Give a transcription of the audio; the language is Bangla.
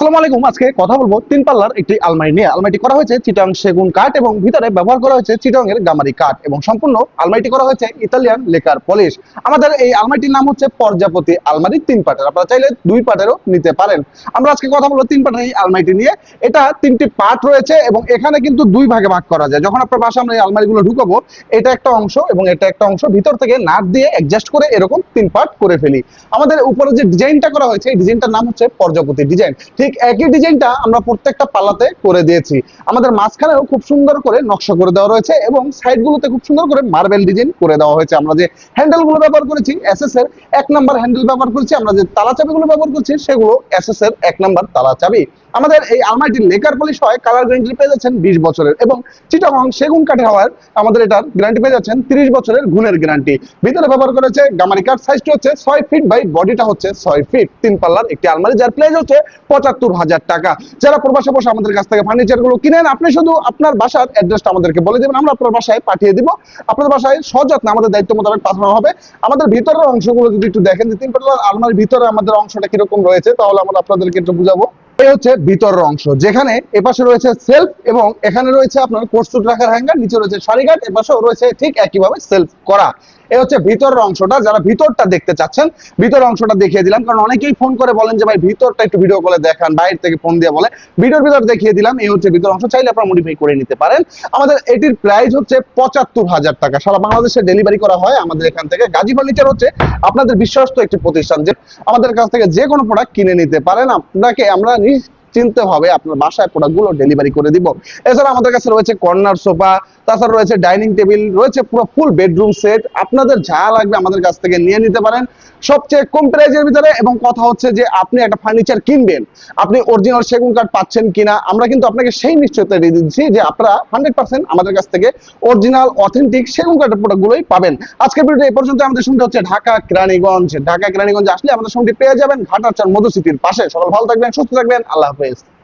আসসালামু আলাইকুম। আজকে কথা বলব তিন পাল্লার একটি আলমারি নিয়ে। আলমারিটি করা হয়েছে চিটাং সেগুন কাঠ এবং ভিতরে ব্যবহার করা হয়েছে চিটাং এর গামারি কাঠ এবং সম্পূর্ণ আলমারিটি করা হয়েছে ইতালিয়ান লেকার পলিশ। আমাদের এই আলমারিটির নাম হচ্ছে পর্যাপতি আলমারি তিন পাটের। আপনারা চাইলে দুই পাটেরও নিতে পারেন। আমরা আজকে কথা বলব তিন পাটের এই আলমারিটি নিয়ে। এটা তিনটি পার্ট রয়েছে এবং এখানে কিন্তু দুই ভাগে ভাগ করা যায়। যখন আপনার বাসা আমরা এই আলমারিগুলো ঢুকাবো, এটা একটা অংশ এবং এটা একটা অংশ ভিতর থেকে নাট দিয়ে অ্যাডজাস্ট করে এরকম তিন পার্ট করে ফেলি। আমাদের উপরে যে ডিজাইনটা করা হয়েছে, এই ডিজাইনটার নাম হচ্ছে পর্যাপতি ডিজাইন ঠিক একই ডিজাইনটা আমরা প্রত্যেকটা পাল্লাতে করে দিয়েছি। আমাদের মাঝখানেও খুব সুন্দর করে নকশা করে দেওয়া রয়েছে এবং সাইডগুলোতে খুব সুন্দর করে মার্বেল ডিজাইন করে দেওয়া হয়েছে। আমরা যে হ্যান্ডেলগুলো ব্যবহার করেছি এস এর এক নাম্বার হ্যান্ডেল ব্যবহার করেছি, আমরা যে তালা চাবিগুলো ব্যবহার করছি, সেগুলো এস এর এক নাম্বার তালা চাবি। আমাদের এই আলমারিটি লেকার পলিশ হয় কালার গ্যারান্টি পেয়ে যাচ্ছেন বিশ বছরের এবং চিটাগং সেগুন কাঠে হওয়ার আমাদের এটার গ্যারান্টি পেয়ে যাচ্ছেন তিরিশ বছরের গুণের গ্যারান্টি ভিতরে ব্যবহার করেছে গামারি কাঠ সাইজটি হচ্ছে ছয় ফিট বাই বডিটা হচ্ছে ছয় ফিট তিন পাল্লার একটি আলমারি, যার প্রাইস হচ্ছে পঁচাত্তর হাজার টাকা। যারা প্রবাসে বসে আমাদের কাছ থেকে ফার্নিচারগুলো কিনেন, আপনি শুধু আপনার বাসার অ্যাড্রেসটা আমাদেরকে বলে দেবেন, আমরা আপনার বাসায় পাঠিয়ে দিব। আপনার বাসায় সযত্নে আমাদের দায়িত্ব মোতাবেক পাঠানো হবে। আমাদের ভিতরের অংশগুলো যদি একটু দেখেন যে তিন পাল্লার আলমারির ভিতরে আমাদের অংশটা কীরকম রয়েছে, তাহলে আমরা আপনাদেরকে একটু বুঝাবো। এই হচ্ছে ভিতরের অংশ। যেখানে এপাশে রয়েছে সেলফ এবং এখানে রয়েছে আপনার কোর্সুট রাখার হ্যাঙ্গার নিচে রয়েছে শাড়িঘাট এপাশেও রয়েছে ঠিক একইভাবে সেলফ করা। এই হচ্ছে ভিতরের অংশটা, যারা ভিতরটা দেখতে চাচ্ছেন, ভিতরের অংশটা দেখিয়ে দিলাম, কারণ অনেকেই ফোন করে বলেন যে, ভাই, ভিতরটা একটু ভিডিও কলে দেখান, বাইরে থেকে ফোন দিয়ে বলে। ভিডিওর ভিতর দেখিয়ে দিলাম এই হচ্ছে ভিতর অংশ, চাইলে আপনারা মডিফাই করে নিতে পারেন। আমাদের এটির প্রাইস হচ্ছে পঁচাত্তর হাজার টাকা। সারা বাংলাদেশে ডেলিভারি করা হয় আমাদের এখান থেকে। গাজী ফার্নিচার হচ্ছে আপনাদের বিশ্বস্ত একটি প্রতিষ্ঠান, যে আমাদের কাছ থেকে যে কোনো প্রোডাক্ট কিনে নিতে পারেন। আপনাকে আমরা movies হবে আপনার বাসায় প্রোডাক্টগুলো ডেলিভারি করে দিব। এছাড়া আমাদের কাছে রয়েছে কর্নার সোফা তাছাড়া রয়েছে ডাইনিং টেবিল রয়েছে পুরো ফুল বেডরুম সেট আপনাদের যা লাগবে আমাদের কাছ থেকে নিয়ে নিতে পারেন। সবচেয়ে কম প্রাইজের ভিতরে এবং কথা হচ্ছে যে আপনি একটা ফার্নিচার কিনবেন, আপনি অরিজিনাল সেগুন কাঠ পাচ্ছেন কিনা, আমরা কিন্তু আপনাকে সেই নিশ্চয়তা দিয়ে দিচ্ছি যে আপনারা হান্ড্রেড পার্সেন্ট আমাদের কাছ থেকে অরিজিনাল অথেন্টিক সেগুন কাঠের প্রোডাক্টগুলোই পাবেন। আজকের ভিডিও এই পর্যন্ত, আমাদের সঙ্গে হচ্ছে ঢাকা কেরানীগঞ্জ। ঢাকা কেরানীগঞ্জ আসলে আমাদের সঙ্গে পেয়ে যাবেন ঘাটার চার মধুসিটির পাশে। সকল ভালো থাকবেন, সুস্থ থাকবেন, আল্লাহ waste